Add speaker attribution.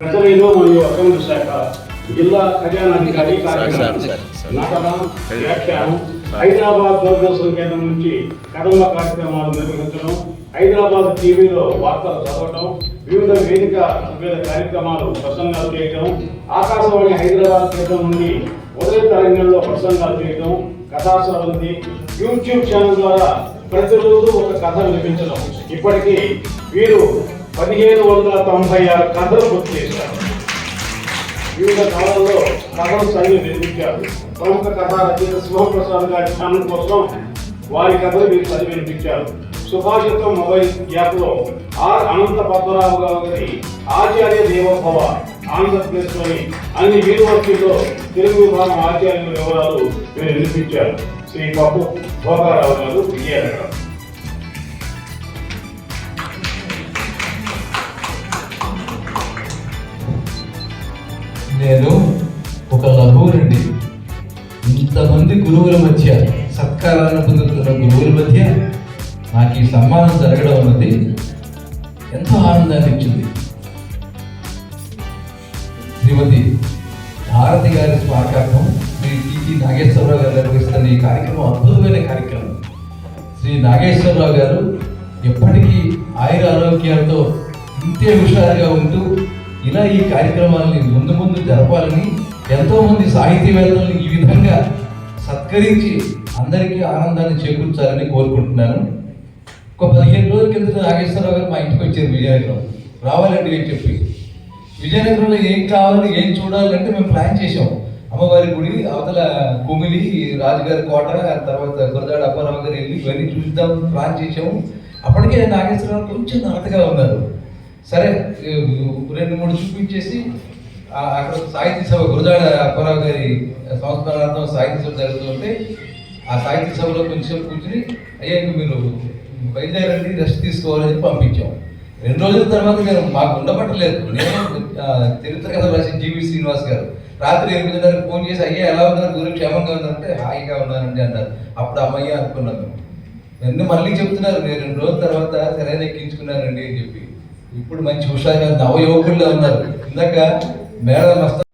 Speaker 1: ప్రజలు మరియు అకౌంట్ శాఖ జిల్లా ఖజానాధికారి కార్యక్రమం హైదరాబాద్ దూరదర్శన్ కేంద్రం నుంచి కదంబ కార్యక్రమాలు నిర్వహించడం హైదరాబాద్ టీవీలో వార్తలు చదవటం వివిధ వేదిక వివిధ కార్యక్రమాలు ప్రసంగాలు చేయటం ఆకాశవాణి హైదరాబాద్ కేంద్రం నుండి ఉదయ తరంగంలో ప్రసంగాలు చేయటం కథా స్రవంతి యూట్యూబ్ ఛానల్ ద్వారా ప్రతిరోజు ఒక కథ వినిపించడం. ఇప్పటికీ వీరు పదిహేను వందల తొంభై ఆరు కథలు గుర్తు చేశారు. వివిధ కాలంలో కథలు చదివి నిర్మించారు ప్రముఖ కథ రచయిత శివప్రసాద్ గారి స్థానం కోసం వారి కథలు వీరు చదివి వినిపించారు. సుభాషితం మొబైల్ యాప్లో ఆర్ అనంత పద్మరావు గారి ఆచార్య దేవోభవ ఆంధ్రప్రదేశ్లోని అన్ని యూనివర్సిటీలో తెలుగు విభాగం ఆచార్యుల వివరాలు వీరు వినిపించారు. శ్రీ పప్పు భోగారావు గారు విజయనగరం.
Speaker 2: నేను ఒక లఘువునండి ఇంతమంది గురువుల మధ్య సత్కారాన్ని పొందుతున్న గురువుల మధ్య నాకు ఈ సమ్మానం జరగడం అన్నది ఎంతో ఆనందాన్ని ఇచ్చింది శ్రీమతి భారతి గారి స్మారకార్థం శ్రీ టీటీ నాగేశ్వరరావు గారు నిర్వహిస్తున్న ఈ కార్యక్రమం అద్భుతమైన కార్యక్రమం. శ్రీ నాగేశ్వరరావు గారు ఎప్పటికీ ఆయుర ఆరోగ్యాలతో ఇంతే హుషారుగా ఉంటూ ఇలా ఈ కార్యక్రమాలని ముందు ముందు జరపాలని ఎంతోమంది సాహితీవేత్తలను ఈ విధంగా సత్కరించి అందరికీ ఆనందాన్ని చేకూర్చాలని కోరుకుంటున్నాను. ఒక పదిహేను రోజుల కింద నాగేశ్వరరావు గారు మా ఇంటికి వచ్చారు విజయనగరం. రావాలండి అని చెప్పి. విజయనగరంలో ఏం కావాలి ఏం చూడాలంటే మేము ప్లాన్ చేసాం అమ్మవారి గుడి అవతల కుమిలి రాజుగారి కోట తర్వాత గురదాడ అప్పారావు గారు వెళ్ళి ఇవన్నీ చూద్దాం ప్లాన్ చేసాము అప్పటికే నాగేశ్వరరావు కొంచెం నాటగా ఉన్నారు. సరే రెండు మూడు చూపించేసి అక్కడ సాహిత్య సభ గురజాడ అప్పారావు గారి సంస్మరణార్థం సాహిత్య సభ జరుగుతుంటే ఆ సాహిత్య సభలో కొంచెం కూర్చుని అయ్యా మీరు బయలుదేరండి రెస్ట్ తీసుకోవాలని పంపించాం. రెండు రోజుల తర్వాత నేను మాకు ఉండబట్టలేదు. నేను చరిత్ర కథ రాసి జీవి శ్రీనివాస్ గారు. రాత్రి ఎనిమిదిన్నరకు ఫోన్ చేసి అయ్యా ఎలా ఉన్నారు? గురు క్షేమంగా ఉన్నారంటే హాయిగా ఉన్నానండి అన్నారు. అప్పుడు అమ్మయ్య అనుకున్నాను. నన్ను మళ్ళీ చెప్తున్నారు నేను రెండు రోజుల తర్వాత సరైన ఎక్కించుకున్నానండి అని చెప్పి. ఇప్పుడు మంచి హుషారుగా నవయువకుల్లో ఉన్నారు. ఇందాక మేడం మస్త